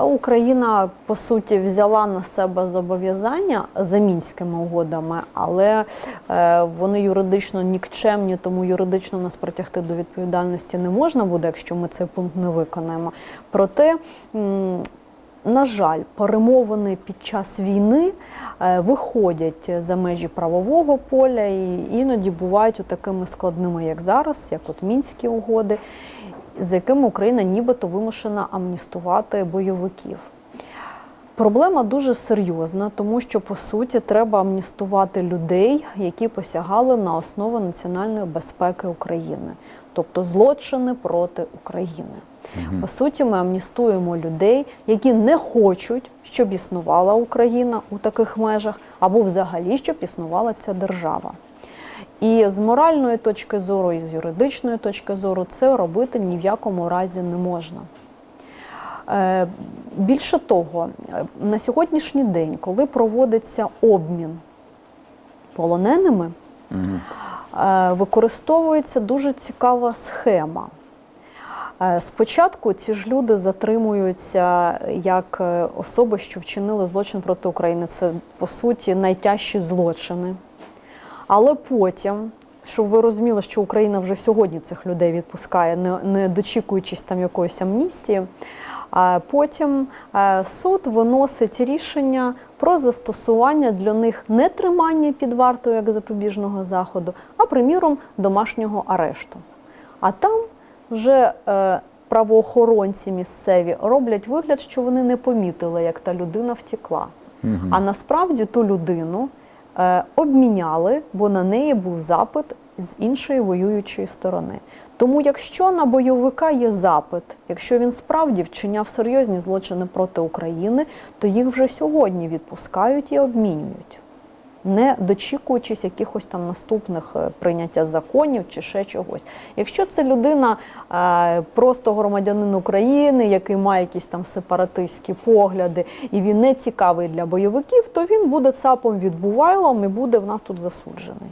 Україна по суті взяла на себе зобов'язання за мінськими угодами, але е, вони юридично нікчемні, тому юридично нас притягти до відповідальності не можна буде, якщо ми цей пункт не виконаємо. Проте на жаль, перемовини під час війни е, виходять за межі правового поля і іноді бувають такими складними, як зараз, як от мінські угоди, з якими Україна нібито вимушена амністувати бойовиків. Проблема дуже серйозна, тому що по суті треба амністувати людей, які посягали на основу національної безпеки України, тобто злочини проти України. По суті, ми амністуємо людей, які не хочуть, щоб існувала Україна у таких межах, або взагалі щоб існувала ця держава. І з моральної точки зору, і з юридичної точки зору це робити ні в якому разі не можна. Е, Більше того, е, на сьогоднішній день, коли проводиться обмін полоненими, е, використовується дуже цікава схема. Спочатку ці ж люди затримуються як особи, що вчинили злочин проти України. Це по суті найтяжчі злочини. Але потім, щоб ви розуміли, що Україна вже сьогодні цих людей відпускає, не, не дочікуючись там якоїсь амністії. А потім е, суд виносить рішення про застосування для них не тримання під вартою як запобіжного заходу, а приміром домашнього арешту. А там вже е, правоохоронці місцеві роблять вигляд, що вони не помітили, як та людина втекла. А насправді ту людину обміняли, бо на неї був запит з іншої воюючої сторони. Тому, якщо на бойовика є запит, якщо він справді вчиняв серйозні злочини проти України, то їх вже сьогодні відпускають і обмінюють, не дочікуючись якихось там наступних е, прийняття законів чи ще чогось. Якщо це людина е, просто громадянин України, який має якісь там сепаратистські погляди, і він не цікавий для бойовиків, то він буде цапом відбувайлом і буде в нас тут засуджений.